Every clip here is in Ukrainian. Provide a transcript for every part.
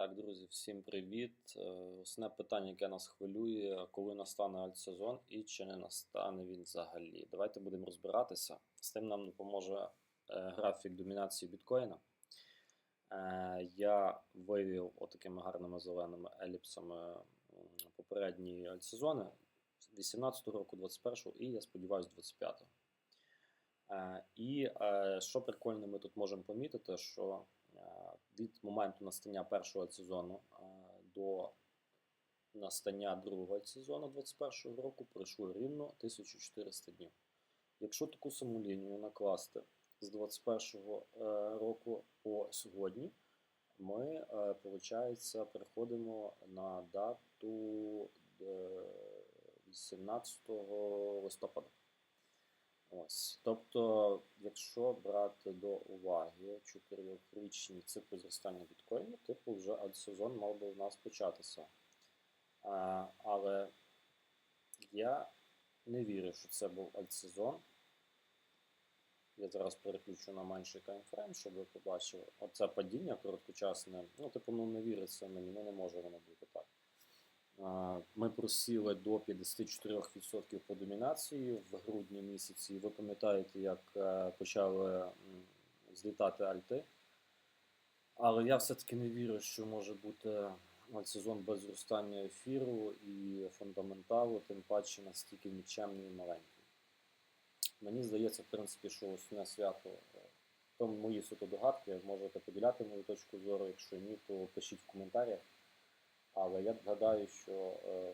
Так, друзі, всім привіт. Е, Основне питання, яке нас хвилює, коли настане альтсезон і чи не настане він взагалі. Давайте будемо розбиратися. З тим нам допоможе е, графік домінації біткоїна. Е, Я вивів отакими гарними зеленими еліпсами попередні альтсезони 18-го року, 21-го і, я сподіваюся, 25-го. Е, І що прикольне, ми тут можемо помітити, що від моменту настання першого сезону е, до настання другого сезону 2021 року пройшло рівно 1400 днів. Якщо таку саму лінію накласти з 2021 е, року по сьогодні, ми, виходить, переходимо на дату е, 18 листопада. Ось. Тобто, якщо брати до уваги чотирьохрічні цикли зростання біткоїну, типу вже альтсезон мав би у нас початися. А, але я не вірю, що це був альтсезон. Я зараз переключу на менший таймфрейм, щоб ви побачили. Оце падіння короткочасне. Ну, типу, ну не віриться мені, ну не може воно бути так. Ми просіли до 54% по домінації в грудні місяці. Ви пам'ятаєте, як е, почали злітати альти. Але я все-таки не вірю, що може бути сезон без зростання ефіру і фундаменталу, тим паче настільки нікчемний і маленький. Мені здається, в принципі, що основне свято, е, то мої суто догадки, можете поділяти мою точку зору, якщо ні, то пишіть в коментарях. Але я гадаю, що е,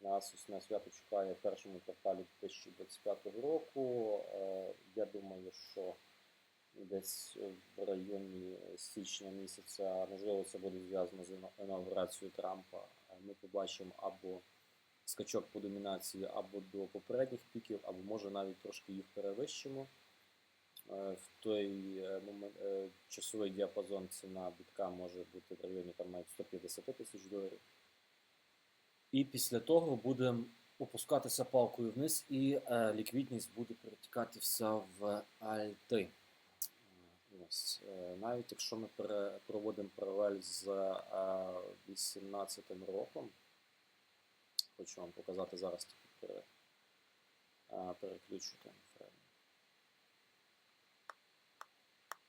нас основне свято чекає в першому кварталі 2025 року. Е, я думаю, що десь в районі січня місяця, можливо, це буде зв'язано з інаугурацією Трампа. Е, Ми побачимо або скачок по домінації, або до попередніх піків, або може навіть трошки їх перевищимо. В той момент часовий діапазон ціна бітка може бути в районі там навіть 150 тисяч доларів. І після того буде опускатися палкою вниз, і е, ліквідність буде перетікати вся в альти. Е, Ось. Е, Навіть якщо ми проводимо паралель з е, 18 роком, хочу вам показати зараз тільки пере, е, переключу таймфрейм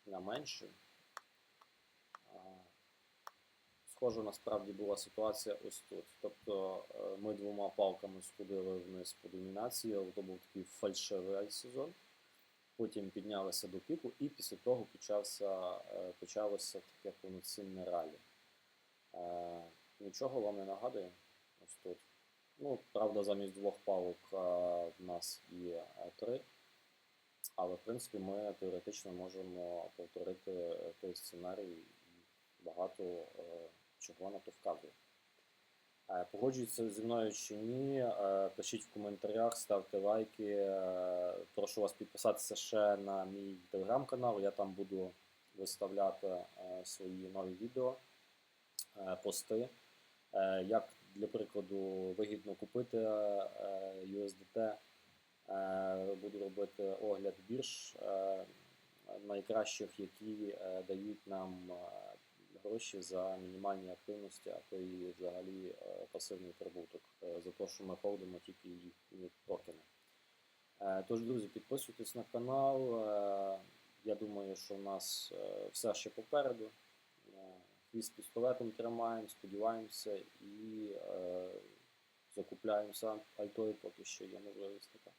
на менший. А, Схоже, насправді була ситуація ось тут. Тобто е, ми двома палками сходили вниз по домінації, але то був такий фальшивий сезон. Потім піднялися до піку, і після того почався, е, почалося таке повноцінне ралі. Е, Нічого вам не нагадує? Ось тут. Ну, правда, замість двох палок в нас є три. Але в принципі ми теоретично можемо повторити е, той сценарій і багато е, чого на то вказує. Е, Погоджується зі мною чи ні, пишіть в коментарях, ставте лайки. Прошу вас підписатися ще на мій телеграм-канал. Я там буду виставляти свої нові відео, пости. Як для прикладу вигідно купити USDT. Буду робити огляд бірж е, найкращих, які е, дають нам е, гроші за мінімальні активності, а то і взагалі пасивний прибуток, за те, що ми холдимо тільки їхні токени. Тож, друзі, підписуйтесь на канал. Я думаю, що в нас все ще попереду. Хвіст пістолетом тримаємо, сподіваємося і закупляємося альтою, поки що є можливість така.